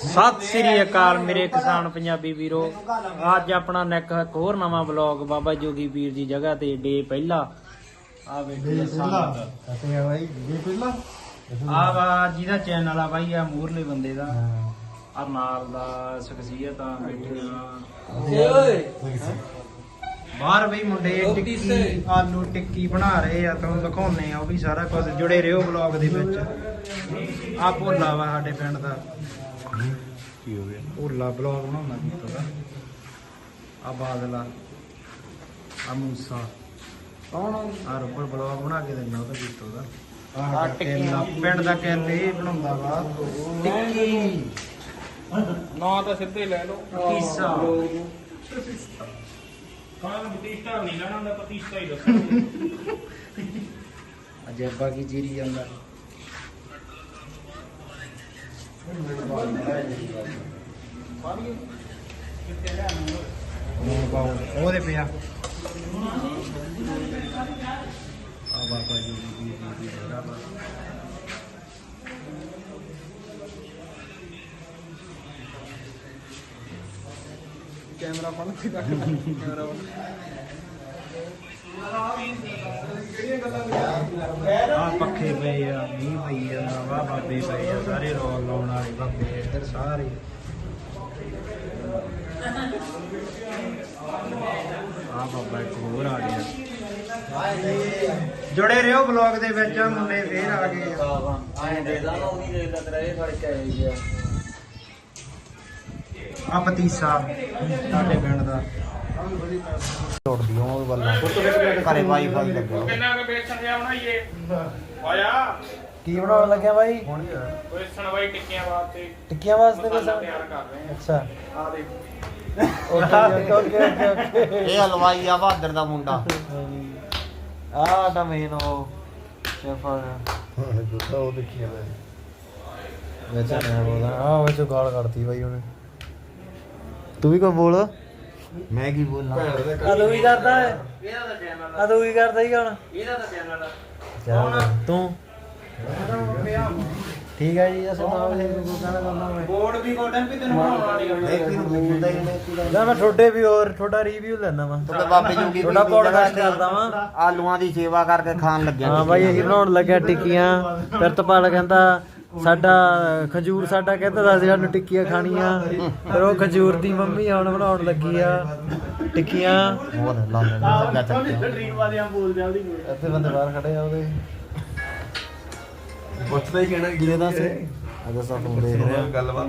ਸਤਿ ਸ੍ਰੀ ਅਕਾਲ ਮੇਰੇ ਕਿਸਾਨ ਪੰਜਾਬੀ ਵੀਰੋ। ਅੱਜ ਆਪਣਾ ਨੈਕ ਇੱਕ ਹੋਰ ਨਵਾਂ ਵਲੌਗ ਬਾਬਾ ਜੋਗੀ ਵੀਰ ਦੀ ਜਗ੍ਹਾ ਤੇ ਡੇ ਪਹਿਲਾ। ਆ ਵੇਖੋ ਸੰਗਤ ਅਤੇ ਆ ਬਾਈ ਇਹ ਪਹਿਲਾਂ ਆ ਵਾ ਜਿਹਦਾ ਚੈਨਲ ਆ ਬਾਈ ਆ ਮੂਰਲੇ ਬੰਦੇ ਦਾ। ਆ ਨਾਲ ਦਾ ਸ਼ਖਸੀਅਤ ਆ ਬੈਠੇ ਬਾਹਰ ਵੀ ਮੁੰਡੇ ਟਿੱਕੀ ਆਲੂ ਟਿੱਕੀ ਬਣਾ ਰਹੇ ਆ ਤੁਹਾਨੂੰ ਦਿਖਾਉਨੇ ਆ ਉਹ ਵੀ ਸਾਰਾ ਕੁਝ ਜੁੜੇ ਰਹੋ ਵਲੌਗ ਦੇ ਵਿੱਚ। ਆ ਭੋਲਾ ਵਾ ਸਾਡੇ ਪਿੰਡ ਦਾ। ਕੀ ਹੋ ਗਿਆ ਭੋਲਾ ਵਲੌਗ ਬਣਾਉਂਦਾ ਕੀਤਾ ਦਾ ਆ ਬਾਦਲਾ ਆ ਮੂਸਾ। ਕੌਣ ਆ ਰੋਬਰ ਵਲੌਗ ਬਣਾ ਕੇ ਦਿੰਦਾ ਉਹ ਤਾਂ ਕੀਤਾ ਦਾ। ਆ ਟਿੱਕੀ ਪਿੰਡ ਦਾ ਕਹਿੰਦੇ ਇਹ ਬਣਾਉਂਦਾ ਵਾ। ਟਿੱਕੀ। ਨਾ ਤਾਂ ਸਿੱਧੇ ਲੈ ਲਓ। ਪਤੀਸਾ। ਹਾਂ ਪਤੀਸਾ? ਨਹੀਂ ਲੈਣਾ ਹੁੰਦਾ ਪਤੀਸਾ ਹੀ ਦੱਸੋ। ਅਜੇਬਾ ਕੀ ਜੀਰੀ ਜਾਂਦਾ। ਉਹਦੇ ਪਿਆ। ਆ ਬਾਬਾ ਜੀ ਦੀ ਦੀ ਦੀ ਜਗ੍ਹਾ ਕੈਮਰਾ ਫੜ ਕੇ ਰੱਖ ਕੈਮਰਾ ਆ ਪੱਖੇ ਪਏ ਆ, ਮੀਂਹ ਪਈ ਜਾਂਦਾ ਵਾ ਬਾਬੇ ਪਏ ਆ, ਸਾਰੇ ਰੋਲ ਲਾਉਣ ਵਾਲੇ ਬਾਬੇ ਇੱਧਰ ਸਾਰੇ। ਆ ਬਾਬਾ ਇੱਕ ਹੋਰ ਆ ਗਿਆ। ਜੁੜੇ ਰਹੋ ਬਲੌਗ ਦੇ ਵਿੱਚ, ਮੁੰਡੇ ਫੇਰ ਆ ਗਏ ਆਏ ਦੇ ਦਾ ਉਹ ਨਹੀਂ ਦੇ ਤੇਰਾ ਇਹ ਫੜ ਕੇ ਆਈ ਗਿਆ ਆ ਪਤੀਸਾ ਸਾਡੇ ਪਿੰਡ ਦਾ। ਤੋੜਦੀ ਉਹ ਵੱਲੋਂ ਘਰੇ ਵਾਈਫਾਈ ਲੱਗਿਆ ਕਿੰਨਾ ਕੁ ਬੇਸਣ ਜਿਹਾ ਬਣਾਈਏ? ਆਇਆ। ਕੀ ਬਣਾਉਣ ਲੱਗਿਆ ਬਾਈ? ਬੇਸਣ ਬਾਈ ਟਿੱਕੀਆਂ ਵਾਸਤੇ। ਟਿੱਕੀਆਂ ਵਾਸਤੇ ਮਸਾਲਾ ਤਿਆਰ ਕਰ ਰਹੇ ਹਾਂ। ਅੱਛਾ। ਆ ਦੇ ਓਕੇ ਓਕੇ ਓਕੇ ਇਹ ਹਲਵਾਈ ਆ ਬਹਾਦਰ ਦਾ ਮੁੰਡਾ। ਆ ਤਾਂ ਮੇਨ ਉਹ ਸ਼ੈਫ ਆ। ਜੁੱਤਾ ਉਹ ਦੇਖੀ ਜਾਂਦਾ ਵਿੱਚ ਮੈਂ ਬੋਲਦਾ ਆ ਵਿੱਚ ਗਾਲ ਕੱਢਤੀ ਬਾਈ ਉਹਨੇ। ਤੂੰ ਵੀ ਕੋ ਬੋਲ। ਮੈਂ ਕੀ ਬੋਲਣਾ ਕਦੋਂ ਵੀ ਕਰਦਾ ਹੈ? ਇਹਦਾ ਤਾਂ ਚੈਨਲ ਕਦੋਂ ਵੀ ਕਰਦਾ ਹੀ ਹੁਣ? ਇਹਦਾ ਤਾਂ ਚੈਨਲ ਤੂੰ? ਠੀਕ ਹੈ ਜੀ ਅਸਾਂ ਨਾਲ ਇਹ ਕੋ ਕਹਿਣਾ ਕਰਨਾ ਮੈਂ। ਬੋਰਡ ਵੀ ਕੋਟਨ ਵੀ ਤੈਨੂੰ ਬਣਾਉਣਾ ਨਹੀਂ ਇੱਕ ਨੂੰ ਬੋਲਦਾ ਹੀ ਨਹੀਂ ਨਾ ਮੈਂ ਤੁਹਾਡੇ ਵੀ ਹੋਰ ਤੁਹਾਡਾ ਰਿਵਿਊ ਲੈਣਾ ਵਾ। ਤੁਹਾਡੇ ਬਾਬੇ ਜੋਗੀ ਤੁਹਾਡਾ ਪੋਡਕਾਸਟ ਕਰਦਾ ਵਾਂ। ਆਲੂਆਂ ਦੀ ਸੇਵਾ ਕਰਕੇ ਖਾਣ ਲੱਗਿਆ। ਹਾਂ ਬਾਈ ਅਸੀਂ ਬਣਾਉਣ ਲੱਗਿਆ ਟਿੱਕੀਆਂ। ਪਿਰਤਪਾਲ ਕਹਿੰਦਾ ਸਾਡਾ ਖਜੂਰ ਸਾਡਾ ਕਹਿੰਦਾ ਦਾ ਸਾਨੂੰ ਟਿੱਕੀਆਂ ਖਾਣੀਆਂ। ਫਿਰ ਉਹ ਖਜੂਰ ਦੀ ਮੰਮੀ ਹੁਣ ਬਣਾਉਣ ਲੱਗੀ ਆ। ਟਿੱਕੀਆਂ। ਹੋਰ ਲਾ ਲੈ ਲੱਗਾ ਚੱਲ ਡ੍ਰੀਮ ਵਾਲਿਆਂ ਬੋਲ ਜਾਂਦੀ ਇੱਥੇ ਬੰਦੇ ਬਾਹਰ ਖੜੇ ਆ ਉਹਦੇ ਪੁੱਛਦਾ ਹੀ ਕਹਿਣਾ ਜਿਹਦੇ ਦਾ ਸੇ। ਅਗਰ ਸਭ ਨੂੰ ਦੇਖ ਰਿਹਾ। ਗੱਲਬਾਤ।